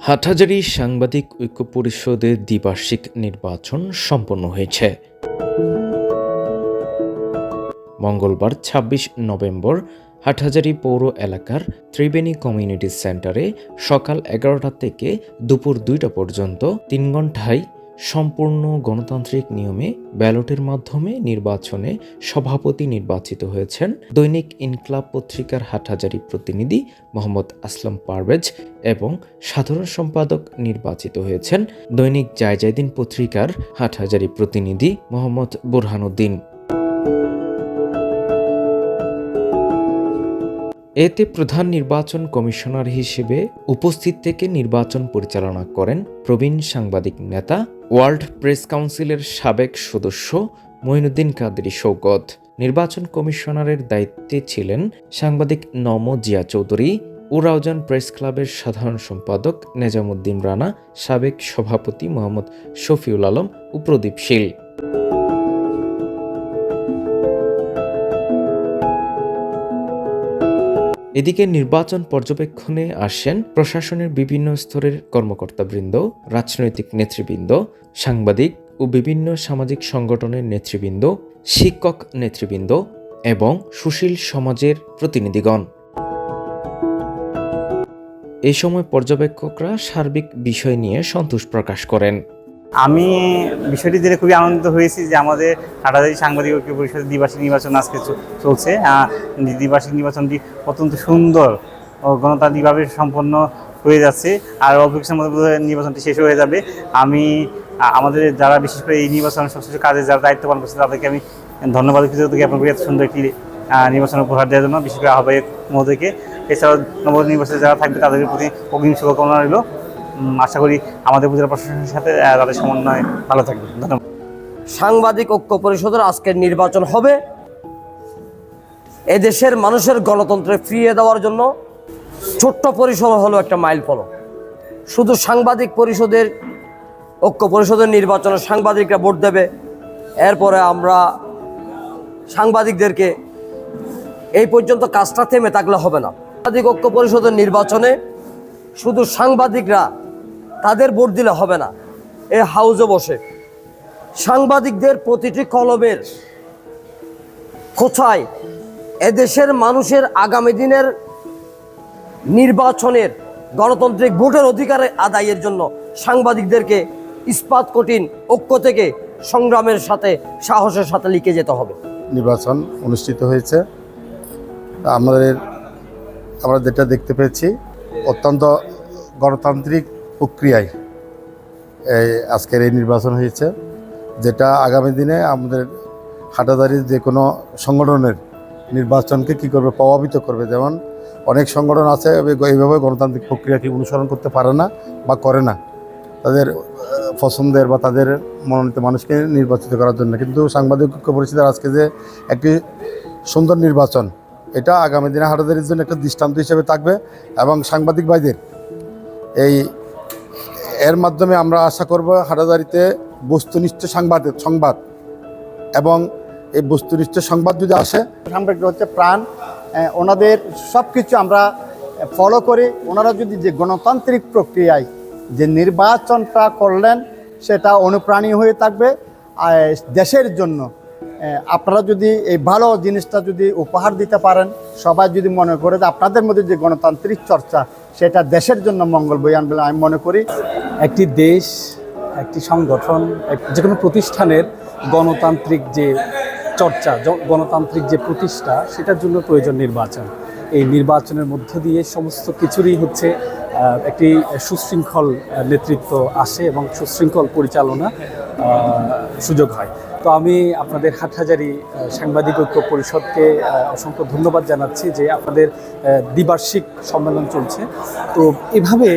হাটহাজারী সাংবাদিক ঐক্য পরিষদের দ্বিবার্ষিক নির্বাচন সম্পন্ন হয়েছে। মঙ্গলবার ২৬ নভেম্বর হাটহাজারি পৌর এলাকার ত্রিবেণী কমিউনিটি সেন্টারে সকাল এগারোটা থেকে দুপুর দুইটা পর্যন্ত তিন ঘন্টায় সম্পূর্ণ গণতান্ত্রিক নিয়মে ব্যালটের মাধ্যমে নির্বাচনে সভাপতি নির্বাচিত হয়েছেন দৈনিক ইনকলাব পত্রিকার হাটহাজারি প্রতিনিধি মোহাম্মদ আসলাম পারভেজ এবং সাধারণ সম্পাদক নির্বাচিত হয়েছেন দৈনিক জায়জাইদিন পত্রিকার হাটহাজারি প্রতিনিধি মোহাম্মদ বুরহানুদ্দিন। এতে প্রধান নির্বাচন কমিশনার হিসেবে উপস্থিত থেকে নির্বাচন পরিচালনা করেন প্রবীণ সাংবাদিক নেতা, ওয়ার্ল্ড প্রেস কাউন্সিলের সাবেক সদস্য মঈনুদ্দিন কাদেরী সৌগত নির্বাচন কমিশনারের দায়িত্বে ছিলেন সাংবাদিক নম জিয়া চৌধুরী উরাউজান প্রেস ক্লাবের সাধারণ সম্পাদক নেজামুদ্দিন রানা, সাবেক সভাপতি মোহাম্মদ শফিউল আলম ও প্রদীপ শীল। এদিকে নির্বাচন পর্যবেক্ষণে আসেন প্রশাসনের বিভিন্ন স্তরের কর্মকর্তাবৃন্দ, রাজনৈতিক নেতৃবৃন্দ, সাংবাদিক ও বিভিন্ন সামাজিক সংগঠনের নেতৃবৃন্দ, শিক্ষক নেতৃবৃন্দ এবং সুশীল সমাজের প্রতিনিধিগণ। এই সময় পর্যবেক্ষকরা সার্বিক বিষয় নিয়ে সন্তোষ প্রকাশ করেন। আমি বিষয়টি জেনে খুবই আনন্দিত হয়েছি যে আমাদের হাটাদারি সাংবাদিক ঐক্য পরিষদের দ্বিবার্ষিক নির্বাচন আজকে চলছে। দ্বিবার্ষিক নির্বাচনটি অত্যন্ত সুন্দর ও গণতান্ত্রিকভাবে সম্পন্ন হয়ে যাচ্ছে। আর অল্প কিছুর মধ্যে নির্বাচনটি শেষ হয়ে যাবে। আমি আমাদের যারা বিশেষ করে এই নির্বাচন সংশ্লিষ্ট কাজে যারা দায়িত্ব পালন করছে, তাদেরকে আমি ধন্যবাদ কৃতজ্ঞতা জ্ঞাপন করি, এত সুন্দর একটি নির্বাচন উপহার দেওয়ার জন্য, বিশেষ করে আহ্বায়ক মহোদয়কে। এছাড়াও নব নির্বাচনে যারা থাকবে, তাদের প্রতি অগ্রিম শুভকামনা রইল। আশা করি আমাদের উপজেলা প্রশাসনের সাথে তাদের সমন্বয় ভালো থাকবে ধন্যবাদ। সাংবাদিক ঐক্য পরিষদের আজকের নির্বাচন হবে। এদেশের মানুষের গণতন্ত্রে ফিরিয়ে দেওয়ার জন্য ছোট্ট পরিসর হলো একটা মাইল ফলক শুধু সাংবাদিক পরিষদের, ঐক্য পরিষদের নির্বাচনে সাংবাদিকরা ভোট দেবে। এরপরে আমরা সাংবাদিকদেরকে এই পর্যন্ত কাজটা থেমে থাকলে হবে না। সাংবাদিক ঐক্য পরিষদের নির্বাচনে শুধু সাংবাদিকরা তাদের ভোট দিলে হবে না। এ হাউজে বসে। সাংবাদিকদের প্রতিটি কলমের খোঁচায় এদেশের মানুষের আগামী দিনের নির্বাচনের গণতান্ত্রিক ভোটের অধিকারে আদায়ের জন্য সাংবাদিকদেরকে ইস্পাত কঠিন ঐক্য থেকে সংগ্রামের সাথে, সাহসের সাথে লিখে যেতে হবে। নির্বাচন অনুষ্ঠিত হয়েছে। আমাদের, আমরা যেটা দেখতে পেয়েছি, অত্যন্ত গণতান্ত্রিক প্রক্রিয়ায় এই আজকের এই নির্বাচন হয়েছে, যেটা আগামী দিনে আমাদের হাটাদারির যে কোনো সংগঠনের নির্বাচনকে কী করবে, প্রভাবিত করবে। যেমন অনেক সংগঠন আছে এইভাবে গণতান্ত্রিক প্রক্রিয়াকে অনুসরণ করতে পারে না বা করে না। তাদের পছন্দের বা তাদের মনোনীত মানুষকে নির্বাচিত করার জন্য। কিন্তু সাংবাদিক পরিষদের আজকে যে একটি সুন্দর নির্বাচন, এটা আগামী দিনে হাটাদারির জন্য একটা দৃষ্টান্ত হিসেবে থাকবে এবং সাংবাদিক ভাইদের এই এর মাধ্যমে আমরা আশা করব হাটাদারিতে বস্তুনিষ্ঠ সংবাদ সংবাদ। এবং এই বস্তুনিষ্ঠ সংবাদ যদি আসে সাংবাদিক হচ্ছে প্রাণ। ওনাদের সব কিছু আমরা ফলো করি। ওনারা যদি যে গণতান্ত্রিক প্রক্রিয়ায় যে নির্বাচনটা করলেন, সেটা অনুপ্রাণীয় হয়ে থাকবে। দেশের জন্য। আপনারা যদি এই ভালো জিনিসটা যদি উপহার দিতে পারেন, সবাই যদি মনে করে যে আপনাদের মধ্যে যে গণতান্ত্রিক চর্চা, সেটা দেশের জন্য মঙ্গল বই আনবে আমি মনে করি। একটি দেশ, একটি সংগঠন যে কোনো প্রতিষ্ঠানের গণতান্ত্রিক যে চর্চা গণতান্ত্রিক যে প্রতিষ্ঠা, সেটার জন্য প্রয়োজন নির্বাচন। এই নির্বাচনের মধ্য দিয়ে সমস্ত কিছুরই হচ্ছে একটি সুশৃঙ্খল নেতৃত্ব আসে এবং সুশৃঙ্খল পরিচালনা সুযোগ হয়। তো আমি আপনাদের হাটহাজারি সাংবাদিক ঐক্য পরিষদকে অসংখ্য ধন্যবাদ জানাচ্ছি যে আপনাদের দ্বিবার্ষিক সম্মেলন চলছে। তো এভাবে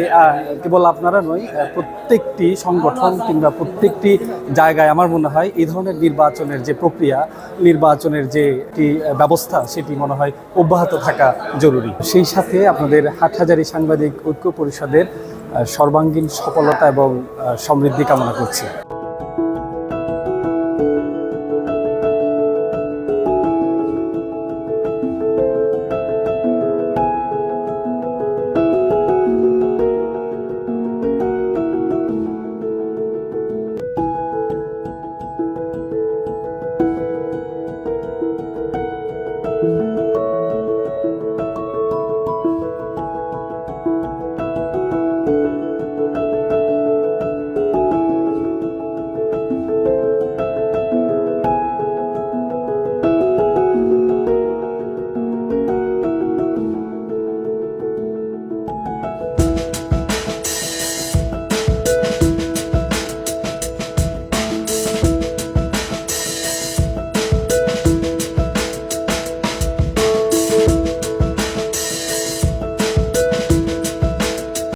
কেবল আপনারা নয় প্রত্যেকটি সংগঠন কিংবা প্রত্যেকটি জায়গায় আমার মনে হয় এই ধরনের নির্বাচনের যে প্রক্রিয়া, নির্বাচনের যে একটি ব্যবস্থা, সেটি মনে হয় অব্যাহত থাকা জরুরি। সেই সাথে আপনাদের হাটহাজারি সাংবাদিক ঐক্য পরিষদের সর্বাঙ্গীন সফলতা এবং সমৃদ্ধি কামনা করছি।